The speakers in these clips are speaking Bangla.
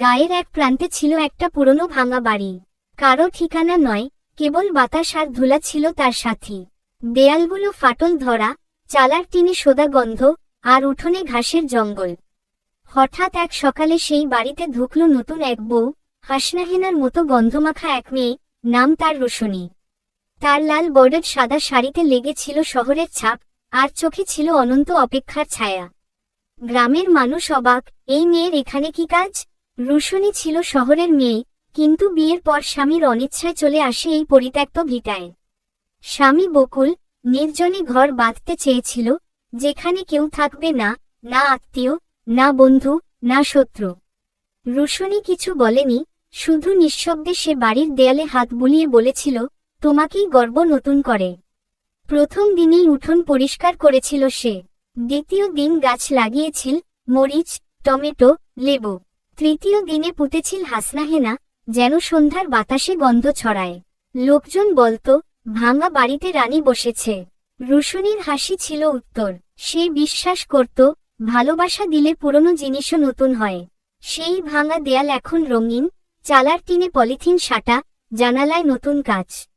গায়ের এক প্রান্তে ছিল একটা পুরনো ভাঙা বাড়ি। কারও ঠিকানা নয়, কেবল বাতাস আর ধুলা ছিল তার সাথী। দেয়ালগুলো ফাটল ধরা, চালার টিনে সোদা গন্ধ, আর উঠোনে ঘাসের জঙ্গল। হঠাৎ এক সকালে সেই বাড়িতে ঢুকল নতুন এক বউ, হাসনাহেনার মতো গন্ধমাখা এক মেয়ে, নাম তার রোশনী। তার লাল বর্ডার সাদা শাড়িতে লেগেছিল শহরের ছাপ, আর চোখে ছিল অনন্ত অপেক্ষার ছায়া। গ্রামের মানুষ অবাক, এই মেয়ের এখানে কি কাজ? রুশনি ছিল শহরের মেয়ে, কিন্তু বিয়ের পর স্বামীর অনিচ্ছায় চলে আসে এই পরিত্যক্ত ভিটায়। স্বামী বকুল, নির্জনে ঘর বাঁধতে চেয়েছিল, যেখানে কেউ থাকবে না না আত্মীয়, না বন্ধু, না শত্রু। রুশনি কিছু বলেনি, শুধু নিঃশব্দে সে বাড়ির দেয়ালে হাত বুলিয়ে বলেছিল, তোমাকেই গর্ব নতুন করে। প্রথম দিনেই উঠোন পরিষ্কার করেছিল সে। দ্বিতীয় দিন গাছ লাগিয়েছিল, মরিচ, টমেটো, লেবু। তৃতীয় দিনে পুঁতেছিল হাসনাহেনা যেন সন্ধ্যার বাতাসে গন্ধ ছড়ায়। লোকজন বলতো, ভাঙা বাড়িতে রানী বসেছে। রুশনির হাসি ছিল উত্তর। সে বিশ্বাস করত, ভালোবাসা দিলে পুরনো জিনিসও নতুন হয়। সেই ভাঙা দেয়াল এখন রঙিন, চালার টিনে পলিথিন সাটা, জানালায় নতুন কাজ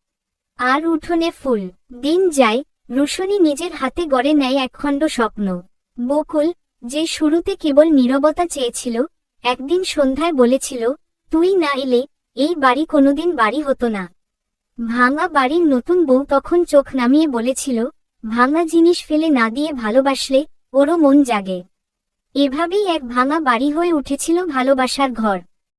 আর উঠোনে ফুল। দিন যায়, রুশনি নিজের হাতে গড়ে নেয় একখণ্ড স্বপ্ন। বকুল, যে শুরুতে কেবল নীরবতা চেয়েছিল একদিন সন্ধ্যায় বলেছিল, তুই না এলে এই বাড়ি কোনোদিন বাড়ি হতো না। ভাঙা বাড়ির নতুন বউ তখন চোখ নামিয়ে বলেছিল, ভাঙা জিনিস ফেলে না দিয়ে ভালোবাসলে ওরও মন জাগে। এভাবেই এক ভাঙা বাড়ি হয়ে উঠেছিল ভালোবাসার ঘর।